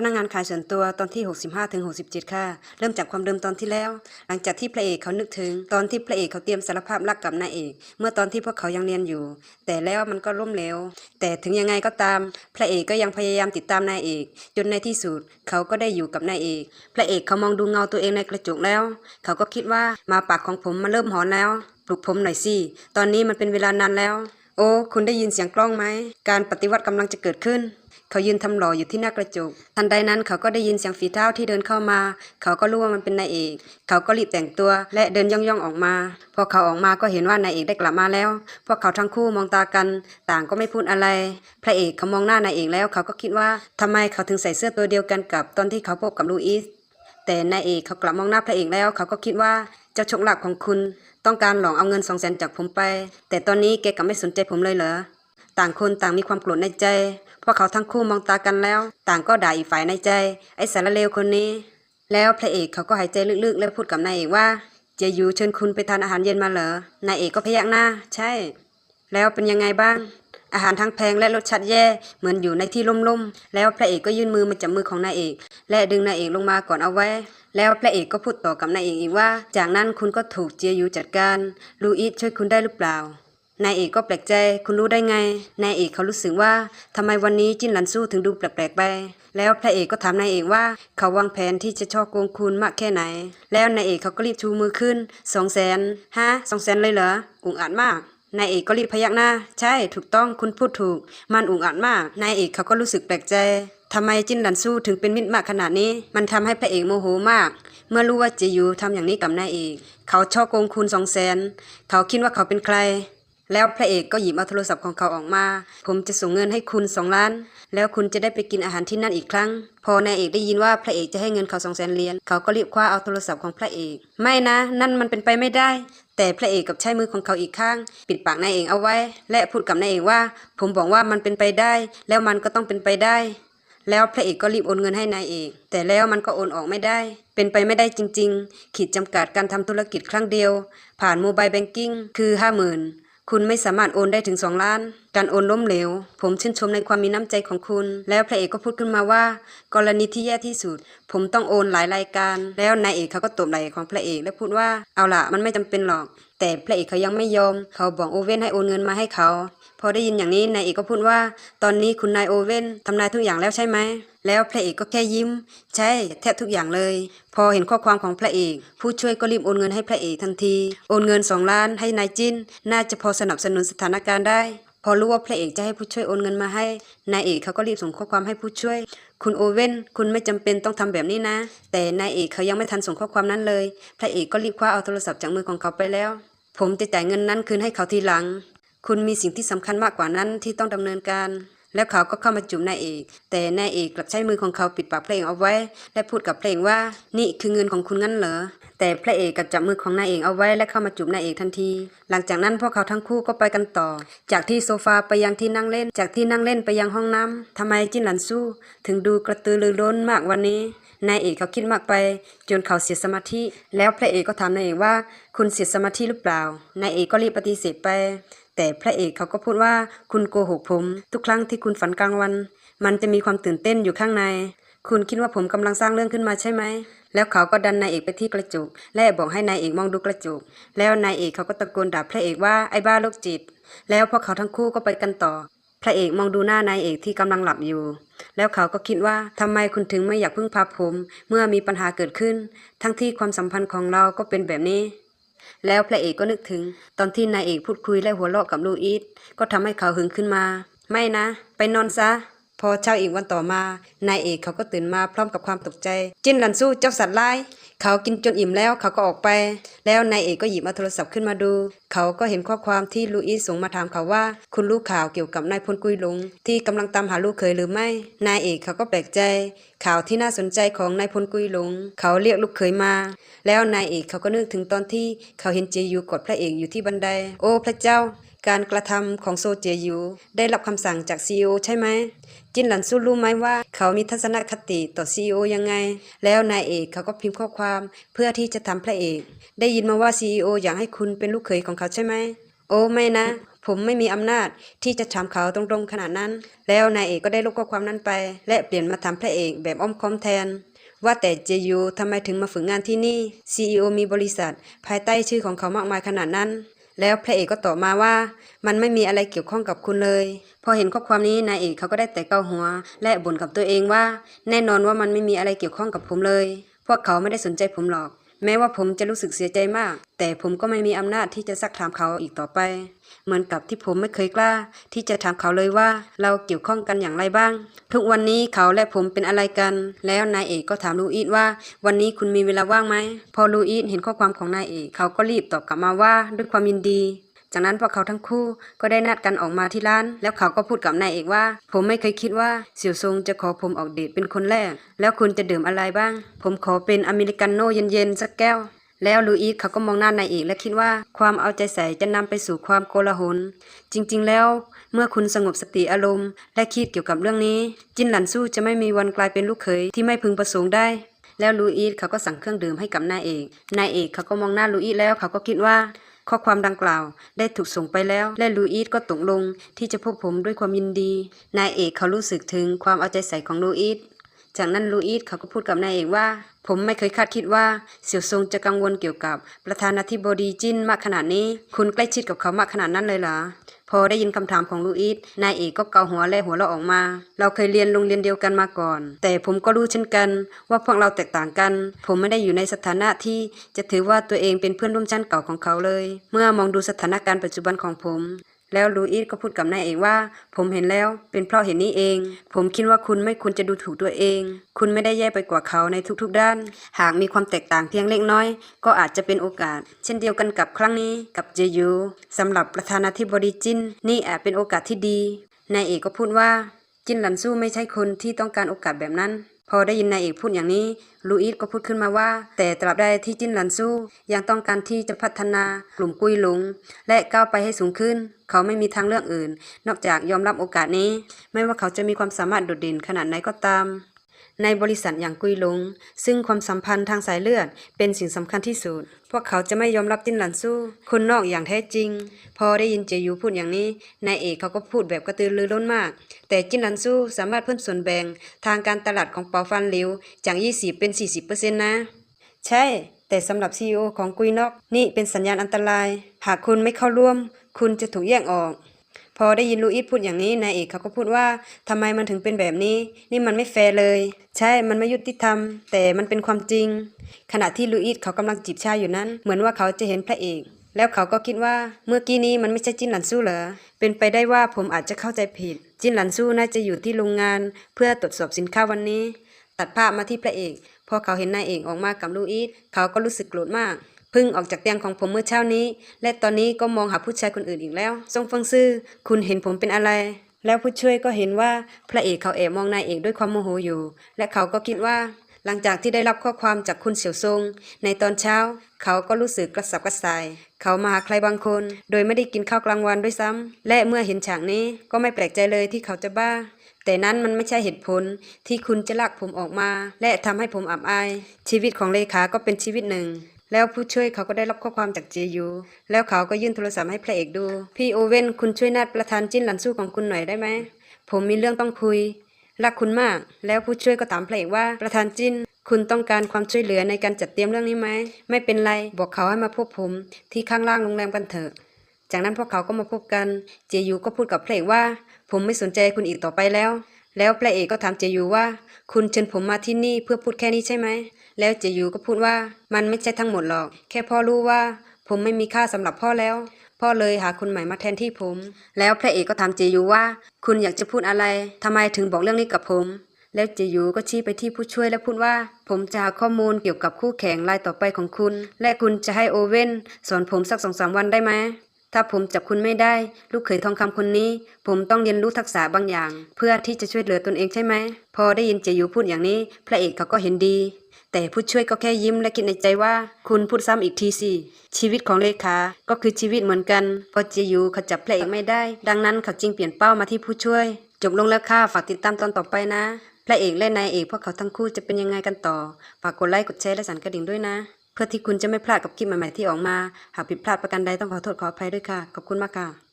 พนักงานขายส่วนตัวตอนที่ 65ถึง67ค่ะ เริ่มจากความเดิมตอนที่แล้ว หลังจากที่พระเอกเขานึกถึง ตอนที่พระเอกเขาเตรียมสารภาพรักกับนายเอก เมื่อตอนที่พวกเขายังเรียนอยู่ แต่แล้วมันก็ล้มเหลว แต่ถึงยังไงก็ตาม พระเอกก็ยังพยายามติดตามนายเอก จนในที่สุดเขาก็ได้อยู่กับนายเอก พระเอกเขามองดูเงาตัวเองในกระจกแล้ว เขาก็คิดว่ามาปากของผมมันเริ่มหอนแล้ว ปลุกผมหน่อยสิ ตอนนี้มันเป็นเวลานานแล้ว โอ้ คุณได้ยินเสียงกล้องไหม การปฏิวัติกำลังจะเกิดขึ้น เขายืนทำหล่ออยู่ที่หน้ากระจก ทันใดนั้นเขาก็ได้ยินเสียงฝีเท้าที่เดินเข้ามา เขาก็รู้ว่ามันเป็นนายเอก เขาก็รีบแต่งตัวและเดินย่องๆออกมา พอเขาออกมาก็เห็นว่านายเอกได้กลับมาแล้ว พวกเขาทั้งคู่มองตากัน ต่างก็ไม่พูดอะไร พระเอกเขามองหน้านายเอกแล้ว เขาก็คิดว่าทำไมเขาถึงใส่เสื้อตัวเดียวกันกับตอนที่เขาพบกับลูอิส แต่นายเอกเขากลับมองหน้าพระเอกแล้ว เขาก็คิดว่าเจ้าโชคลาภของคุณ ต้องการหลอกเอาเงินสองแสนจากผมไป แต่ตอนนี้แกกลับไม่สนใจผมเลยเหรอ ต่างคนต่างมีความโกรธในใจ พวกเขาทั้งคู่มองตากันแล้ว ต่างก็ด่าอีกฝ่ายในใจ ไอ้สารเลวคนนี้ แล้วพระเอกเขาก็หายใจลึกๆ แล้วพูดกับนายเอกว่าเจยูเชิญคุณไปทานอาหารเย็นมาเหรอนายเอกก็พยักหน้า ใช่ แล้วเป็นยังไงบ้าง อาหารทั้งแพงและรสชาติแย่ เหมือนอยู่ในที่ล่มๆ แล้วพระเอกก็ยื่นมือมาจับมือของนายเอก และดึงนายเอกลงมาก่อนเอาไว้ แล้วพระเอกก็พูดต่อกับนายเอกอีกว่า จากนั้นคุณก็ถูกเจียยูจัดการ ลูอิสช่วยคุณได้หรือเปล่า นายเอกก็แปลกใจคุณรู้ได้ไง นายเอกเขารู้สึกว่าทำไมวันนี้จิ้นหลันสู้ถึงดูแปลกๆไป แล้วพระเอกก็ถามนายเอกว่าเขาวางแผนที่จะช่อโกงคุณมากแค่ไหน แล้วนายเอกเขาก็รีบชูมือขึ้นสองแสนฮะสองแสนเลยเหรออุกอาจมากนายเอกก็รีบพยักหน้า ใช่ถูกต้องคุณพูดถูก มันอุกอาจมาก นายเอกเขาก็รู้สึกแปลกใจทำไมจิ้นหลันสู้ถึงเป็นมิตรมากขนาดนี้ มันทำให้พระเอกโมโหมาก เมื่อรู้ว่าเจยูทำอย่างนี้กับนายเอก เขาช่อโกงคุณสองแสนเขาคิดว่าเขาเป็นใคร แล้วพระเอกก็หยิบเอาโทรศัพท์ของเขาออกมา ผมจะส่งเงินให้คุณสองล้าน แล้วคุณจะได้ไปกินอาหารที่นั่นอีกครั้ง พอนายเอกได้ยินว่าพระเอกจะให้เงินเขาสองแสนเหรียญ เขาก็รีบคว้าเอาโทรศัพท์ของพระเอก ไม่นะ นั่นมันเป็นไปไม่ได้ แต่พระเอกกับใช้มือของเขาอีกข้าง ปิดปากนายเอกเอาไว้ และพูดกับนายเอกว่า ผมบอกว่ามันเป็นไปได้ แล้วมันก็ต้องเป็นไปได้ แล้วพระเอกก็รีบโอนเงินให้นายเอก แต่แล้วมันก็โอนออกไม่ได้ เป็นไปไม่ได้จริง ๆ ขีดจำกัดการทำธุรกิจครั้งเดียว ผ่านโมบายแบงกิ้งคือห้าหมื่น คุณไม่สามารถโอนได้ถึง2ล้าน การโอนล้มเหลว ผมชื่นชมในความมีน้ำใจของคุณ แล้วพระเอกก็พูดขึ้นมาว่า กรณีที่แย่ที่สุด ผมต้องโอนหลายรายการ แล้วนายเอกเขาก็ตบไหล่ของพระเอกและพูดว่า เอาล่ะมันไม่จำเป็นหรอก แต่พระเอกเขายังไม่ยอม เขาบอกโอเว่นให้โอนเงินมาให้เขา พอได้ยินอย่างนี้นายเอกก็พูดว่า ตอนนี้คุณนายโอเว่นทำนายทุกอย่างแล้วใช่ไหม แล้วพระเอกก็แค่ยิ้ม ใช่แทบทุกอย่างเลย พอเห็นข้อความของพระเอก ผู้ช่วยก็รีบโอนเงินให้พระเอกทันที โอนเงินสองล้านให้นายจินน่าจะพอสนับสนุนสถานการณ์ได้ พอรู้ว่าพระเอกจะให้ผู้ช่วยโอนเงินมาให้นายเอกเขาก็รีบส่งข้อความให้ผู้ช่วย คุณโอเว่นคุณไม่จำเป็นต้องทำแบบนี้นะ แต่นายเอกเขายังไม่ทันส่งข้อความนั้นเลย พระเอกก็รีบคว้าเอาโทรศัพท์จากมือของเขาไปแล้ว ผมจะจ่ายเงินนั้นคืนให้เขาทีหลัง คุณมีสิ่งที่สำคัญมากกว่านั้นที่ต้องดำเนินการ แล้วเขาก็เข้ามาจูบนายเอก แต่นายเอกกลับใช้มือของเขาปิดปากเพลงเอาไว้ และพูดกับเพลงว่า นี่คือเงินของคุณงั้นเหรอ แต่พระเอกกลับจับมือของนายเอกเอาไว้และเข้ามาจูบนายเอกทันที หลังจากนั้นพวกเขาทั้งคู่ก็ไปกันต่อ จากที่โซฟาไปยังที่นั่งเล่น จากที่นั่งเล่นไปยังห้องน้ำทำไมจิ้นหลันสู้ ถึงดูกระตือรือร้นมากวันนี้นายเอกเขาคิดมากไป จนเขาเสียสมาธิ แล้วพระเอกก็ถามนายเอกว่า คุณเสียสมาธิหรือเปล่านายเอกก็รีบปฏิเสธไป แต่พระเอกเขาก็พูดว่าคุณโกหกผม ทุกครั้งที่คุณฝันกลางวัน มันจะมีความตื่นเต้นอยู่ข้างใน คุณคิดว่าผมกำลังสร้างเรื่องขึ้นมาใช่ไหม แล้วเขาก็ดันนายเอกไปที่กระจก และบอกให้นายเอกมองดูกระจก แล้วนายเอกเขาก็ตะโกนด่าพระเอกว่าไอ้บ้าโรคจิต แล้วพวกเขาทั้งคู่ก็ไปกันต่อ พระเอกมองดูหน้านายเอกที่กำลังหลับอยู่ แล้วเขาก็คิดว่าทำไมคุณถึงไม่อยากพึ่งพาผม เมื่อมีปัญหาเกิดขึ้น ทั้งที่ความสัมพันธ์ของเราก็เป็นแบบนี้ แล้วพระเอกก็นึกถึง ตอนที่นายเอกพูดคุยและหัวเราะกับลูอิสก็ทำให้เขาหึงขึ้นมา ไม่นะ ไปนอนซะ พอเช้าอีกวันต่อมา นายเอกเขาก็ตื่นมาพร้อมกับความตกใจ จิ้นหลันสู้เจ้าสัตว์ร้าย เขากินจนอิ่มแล้วเขาก็ออกไป แล้วนายเอกก็หยิบเอาโทรศัพท์ขึ้นมาดู เขาก็เห็นข้อความที่ลูอิสส่งมาถามเขาว่า คุณรู้ข่าวเกี่ยวกับนายพลกุยหลง ที่กำลังตามหาลูกเขยหรือไม่ นายเอกเขาก็แปลกใจ ข่าวที่น่าสนใจของนายพลกุยหลง เขาเรียกลูกเขยมา แล้วนายเอกเขาก็นึกถึงตอนที่เขาเห็นเจยูกอดพระเอกอยู่ที่บันได โอ้พระเจ้า การกระทำของโซเจยู ได้รับคำสั่งจากซีอใช่ไหม จินหลันสู้รู้ไหมว่า เขามีทัศนคติต่อซีอยังไง แล้วนายเอกเขาก็พิมพ์ข้อความเพื่อที่จะทำพระเอก ได้ยินมาว่าซีออยากให้คุณเป็นลูกเขยของเขาใช่ไหม โอ้ไม่นะ ผมไม่มีอำนาจที่จะถามเขาตรงๆขนาดนั้น แล้วนายเอกก็ได้ลบข้อความนั้นไป และเปลี่ยนมาถามพระเอกแบบอ้อมค้อมแทนว่าแต่เจยูทำไมถึงมาฝึกงานที่นี่ CEO มีบริษัท ภายใต้ชื่อของเขามากมายขนาดนั้น แล้วพระเอกก็ตอบมาว่า มันไม่มีอะไรเกี่ยวข้องกับคุณเลย พอเห็นข้อความนี้นายเอกเขาก็ได้แต่เกาหัว และบ่นกับตัวเองว่า แน่นอนว่ามันไม่มีอะไรเกี่ยวข้องกับผมเลย พวกเขาไม่ได้สนใจผมหรอก แม้ว่าผมจะรู้สึกเสียใจมาก แต่ผมก็ไม่มีอำนาจที่จะซักถามเขาอีกต่อไป เหมือนกับที่ผมไม่เคยกล้า ที่จะถามเขาเลยว่าเราเกี่ยวข้องกันอย่างไรบ้าง ทุกวันนี้เขาและผมเป็นอะไรกัน แล้วนายเอกก็ถามลูอีสว่า วันนี้คุณมีเวลาว่างไหม พอลูอีสเห็นข้อความของนายเอกเขาก็รีบตอบกลับมาว่าด้วยความยินดี จากนั้นพวกเขาทั้งคู่ก็ได้นัดกันออกมาที่ร้าน แล้วเขาก็พูดกับนายเอกว่า ผมไม่เคยคิดว่าเสี่ยวซงจะขอผมออกเดทเป็นคนแรก แล้วคุณจะดื่มอะไรบ้าง ผมขอเป็นอเมริกาโน่เย็นๆสักแก้วแล้วลูอีสเขาก็มองหน้านายเอกและคิดว่าความเอาใจใส่จะนำไปสู่ความโกลาหล จริง ๆ แล้ว เมื่อคุณสงบสติอารมณ์ และคิดเกี่ยวกับเรื่องนี้ จินหลันสู้จะไม่มีวันกลายเป็นลูกเขยที่ไม่พึงประสงค์ได้ แล้วลูอีสเขาก็สั่งเครื่องดื่มให้กับนายเอก นายเอกเขาก็มองหน้าลูอีสแล้วเขาก็คิดว่า ข้อความดังกล่าวได้ถูกส่งไปแล้ว และลูอีสก็ตกลงที่จะพบผมด้วยความยินดี นายเอกเขารู้สึกถึงความเอาใจใส่ของลูอีสจากนั้นลูอีสเขาก็พูดกับนายเอกว่า ผมไม่เคยคาดคิดว่าเสี่ยวซงจะกังวลเกี่ยวกับประธานาธิบดีจิ้นมากขนาดนี้ คุณใกล้ชิดกับเขามากขนาดนั้นเลยเหรอ พอได้ยินคำถามของลูอิสนายเอกก็เกาหัวและหัวเราะออกมา เราเคยเรียนโรงเรียนเดียวกันมาก่อน แต่ผมก็รู้เช่นกัน ว่าพวกเราแตกต่างกัน ผมไม่ได้อยู่ในสถานะที่จะถือว่าตัวเองเป็นเพื่อนร่วมชั้นเก่าของเขาเลย เมื่อมองดูสถานการณ์ปัจจุบันของผม แล้วลูอิสก็พูดกับนายเอกว่า ผมเห็นแล้ว เป็นเพราะเห็นนี้เอง ผมคิดว่าคุณไม่ควรจะดูถูกตัวเอง คุณไม่ได้แย่ไปกว่าเขาในทุกๆด้าน หากมีความแตกต่างเพียงเล็กน้อย ก็อาจจะเป็นโอกาส เช่นเดียวกันกับครั้งนี้กับเจยูสำหรับประธานาธิบดีจิน นี่อาจเป็นโอกาสที่ดีนายเอกก็พูดว่า จินหลันสู้ไม่ใช่คนที่ต้องการโอกาสแบบนั้น พอได้ยินนายเอกพูดอย่างนี้ ลูอิสก็พูดขึ้นมาว่า แต่ตราบใดที่จินหลันสู้ยังต้องการที่จะพัฒนากลุ่มกุยหลง และก้าวไปให้สูงขึ้น เขาไม่มีทางเลือกอื่น นอกจากยอมรับโอกาสนี้ ไม่ว่าเขาจะมีความสามารถโดดเด่นขนาดไหนก็ตาม ในบริษัทอย่างกุยหลง ซึ่งความสัมพันธ์ทางสายเลือดเป็นสิ่งสำคัญที่สุด พวกเขาจะไม่ยอมรับจินหลันสู้ คนนอกอย่างแท้จริง พอได้ยินเจยูพูดอย่างนี้ นายเอกเขาก็พูดแบบกระตือรือร้นมาก แต่จินหลันสู้สามารถเพิ่มส่วนแบ่งทางการตลาดของเปาฟันหลิวจาก 20 เป็น 40%นะ ใช่ แต่สำหรับ CEO ของกุยนอกนี่เป็นสัญญาณอันตราย หากคุณไม่เข้าร่วม คุณจะถูกแยกออก พอได้ยินลูอิสพูดอย่างนี้นายเอกเขาก็พูดว่าทำไมมันถึงเป็นแบบนี้ นี่มันไม่แฟร์เลย ใช่มันไม่ยุติธรรม แต่มันเป็นความจริง ขณะที่ลูอิสเขากำลังจีบชายอยู่นั้น เหมือนว่าเขาจะเห็นพระเอก แล้วเขาก็คิดว่าเมื่อกี้นี้มันไม่ใช่จินหลันสู้เหรอเป็นไปได้ว่าผมอาจจะเข้าใจผิด จินหลันสู้น่าจะอยู่ที่โรงงาน เพื่อตรวจสอบสินค้าวันนี้ ตัดภาพมาที่พระเอกพอเขาเห็นนายเอกออกมากับลูอิสเขาก็รู้สึกโกรธมาก พิ่งออกจากเตียงของผมเมื่อเช้านี้ และตอนนี้ก็มองหาผู้ชายคนอื่นอีกแล้ว ทรงเฟังซื่อ คุณเห็นผมเป็นอะไร แล้วผู้ช่วยก็เห็นว่าพระเอกเขาแอบมองนายเอกด้วยความโมโหอยู่ และเขาก็คิดว่า หลังจากที่ได้รับข้อความจากคุณเสี่ยวซงในตอนเช้า เขาก็รู้สึกกระสับกระส่าย เขามาหาใครบางคน โดยไม่ได้กินข้าวกลางวันด้วยซ้ำและเมื่อเห็นฉากนี้ก็ไม่แปลกใจเลยที่เขาจะบ้าแต่นั้นมันไม่ใช่เหตุผลที่คุณจะลากผมออกมา และทำให้ผมอับอาย ชีวิตของเลขาก็เป็นชีวิตหนึ่ง แล้วผู้ช่วยเขาก็ได้รับข้อความจากเจยูแล้วเขาก็ยื่นโทรศัพท์ให้พระเอกดู พี่โอเว่นคุณช่วยนัดประธานจิ้นหลันสู้ของคุณหน่อยได้ไหม ผมมีเรื่องต้องคุย รักคุณมาก แล้วผู้ช่วยก็ถามพระเอกว่าประธานจิ้นคุณต้องการความช่วยเหลือในการจัดเตรียมเรื่องนี้ไหม ไม่เป็นไร บอกเขาให้มาพบผม ที่ข้างล่างโรงแรมกันเถอะ จากนั้นพวกเขาก็มาพบกัน เจยูก็พูดกับพระเอกว่า ผมไม่สนใจคุณอีกต่อไปแล้ว แล้วพระเอกก็ถามเจยูว่า คุณเชิญผมมาที่นี่เพื่อพูดแค่นี้ใช่ไหม แล้วเจยูก็พูดว่ามันไม่ใช่ทั้งหมดหรอก แค่พ่อรู้ว่า ผมไม่มีค่าสำหรับพ่อแล้ว พ่อเลยหาคนใหม่มาแทนที่ผม แล้วพระเอกก็ถามเจยูว่า คุณอยากจะพูดอะไรทำไมถึงบอกเรื่องนี้กับผม แล้วเจยูก็ชี้ไปที่ผู้ช่วยและพูดว่า ผมจะหาข้อมูลเกี่ยวกับคู่แข่งรายต่อไปของคุณ และคุณจะให้โอเว่นสอนผมสักสองสามวันได้ไหม ถ้าผมจับคุณไม่ได้ ลูกเขยทองคำคนนี้ ผมต้องเรียนรู้ทักษะบางอย่าง เพื่อที่จะช่วยเหลือตนเองใช่ไหม พอได้ยินเจยูพูดอย่างนี้ พระเอกเขาก็เห็นดี แต่ผู้ช่วยก็แค่ยิ้มและคิดในใจว่า คุณพูดซ้ำอีกทีสิชีวิตของเลขาก็คือชีวิตเหมือนกัน พอเจยูเขาจับพระเอกไม่ได้ ดังนั้นเขาจึงเปลี่ยนเป้ามาที่ผู้ช่วย จบลงแล้วค่ะฝากติดตามตอนต่อไปนะพระเอกและนายเอกพวกเขาทั้งคู่จะเป็นยังไงกันต่อฝากกดไลค์กดแชร์และสั่นกระดิ่งด้วยนะ เพื่อที่คุณจะไม่พลาดกับคลิปใหม่ๆที่ออกมา หากผิดพลาดประการใดต้องขอโทษขออภัยด้วยค่ะ ขอบคุณมากค่ะ